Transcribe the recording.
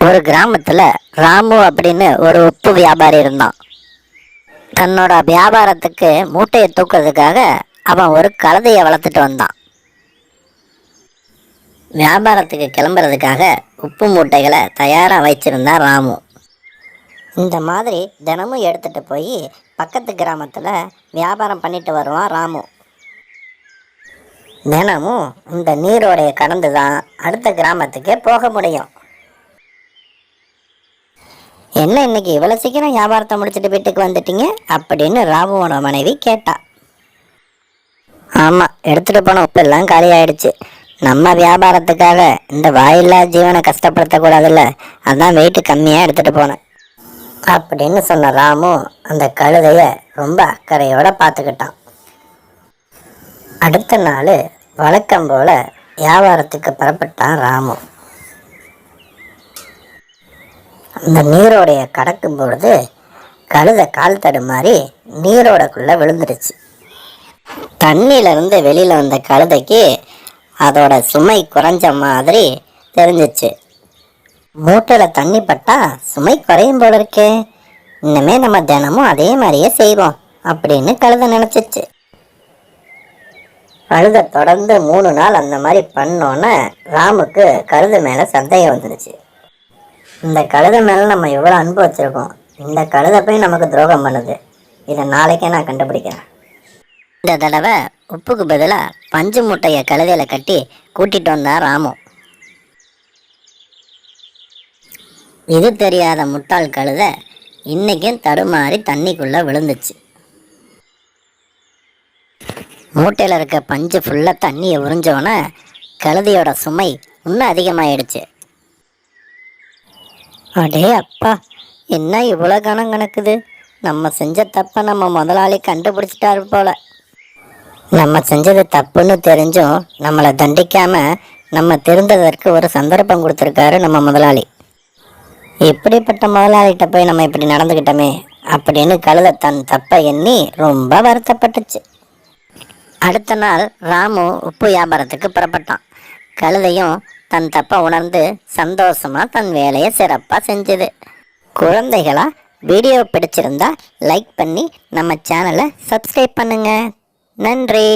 ஒரு கிராமத்துல ராமு அப்படின்னு ஒரு உப்பு வியாபாரி இருந்தான். தன்னோட வியாபாரத்துக்கு மூட்டையை தூக்குறதுக்காக அவன் ஒரு கழுதையை வளர்த்துட்டு வந்தான். வியாபாரத்துக்கு கிளம்புறதுக்காக உப்பு மூட்டைகளை தயாராக வச்சிருந்தான் ராமு. இந்த மாதிரி தினமும் எடுத்துட்டு போய் பக்கத்து கிராமத்தில் வியாபாரம் பண்ணிட்டு வருவான் ராமு. தினமும் இந்த நீரோடைய கடந்து தான் அடுத்த கிராமத்துக்கே போக முடியும். என்ன இன்னைக்கு இவ்வளோ சீக்கிரம் வியாபாரத்தை முடிச்சுட்டு வீட்டுக்கு வந்துட்டீங்க? அப்படின்னு ராமுவோட மனைவி கேட்டா. ஆமாம் எடுத்துகிட்டு போன உப்பு எல்லாம் நம்ம வியாபாரத்துக்காக இந்த வாயில்லா ஜீவனை கஷ்டப்படுத்தக்கூடாதுல்ல? அதான் வெயிட் கம்மியாக எடுத்துகிட்டு போனேன். அப்படின்னு சொன்ன ராமு அந்த கழுதையை ரொம்ப அக்கறையோடு பார்த்துக்கிட்டான். அடுத்த நாள் வழக்கம் போல் வியாபாரத்துக்கு புறப்பட்டான் ராமு. அந்த நீரோடைய கடக்கும் பொழுது கழுத கால் தடுமாறி நீரோடக்குள்ளே விழுந்துருச்சு. தண்ணியிலிருந்து வெளியில் வந்த கழுதைக்கு அதோட சுமை குறைஞ்ச மாதிரி தெரிஞ்சிச்சு. மூட்டையில் தண்ணி பட்டால் சுமை குறையும் போல இருக்கே. இன்னுமே நம்ம தினமும் அதே மாதிரியே செய்வோம் அப்படின்னு கழுதை நினச்சிச்சு. கழுத தொடர்ந்து மூணு நாள் அந்த மாதிரி பண்ணோன்னே ராமுக்கு கழுதை மேலே சந்தேகம் வந்துடுச்சு இந்த கழுதை மேலே நம்ம எவ்வளோ அன்பு வச்சுருக்கோம். இந்த கழுதை போய் நமக்கு துரோகம் பண்ணுது. இதை நாளைக்கே நான் கண்டுபிடிக்கிறேன். இந்த தடவை உப்புக்கு பதிலாக பஞ்சு மூட்டையை கழுதையில் கட்டி கூட்டிகிட்டு வந்தான் ராமு. இது தெரியாத முட்டாள் கழுதை இன்னைக்கும் தடுமாறி தண்ணிக்குள்ளே விழுந்துச்சு. மூட்டையில் இருக்க பஞ்சு ஃபுல்லாக தண்ணியை உறிஞ்சோன்னே கழுதியோட சுமை இன்னும் அதிகமாகிடுச்சு அடே அப்பா என்ன இவ்வளோ கணம் கணக்குது? நம்ம செஞ்ச தப்பை நம்ம முதலாளி கண்டுபிடிச்சிட்டாரு போல. நம்ம செஞ்சது தப்புன்னு தெரிஞ்சும் நம்மளை தண்டிக்காமல் நம்ம திருந்ததற்கு ஒரு சந்தர்ப்பம் கொடுத்துருக்காரு நம்ம முதலாளி. இப்படிப்பட்ட முதலாளிகிட்ட போய் நம்ம இப்படி நடந்துக்கிட்டோமே அப்படின்னு கழுத தன் தப்பை எண்ணி ரொம்ப வருத்தப்பட்டுச்சு. அடுத்த நாள் ராமு உப்பு வியாபாரத்துக்கு புறப்பட்டான். கழுதையும் தன் தப்பை உணர்ந்து சந்தோஷமா தன் வேலையை சிறப்பாக செஞ்சது. குழந்தைகளா வீடியோ பிடிச்சிருந்தா லைக் பண்ணி நம்ம சேனலை சப்ஸ்கிரைப் பண்ணுங்க. நன்றி.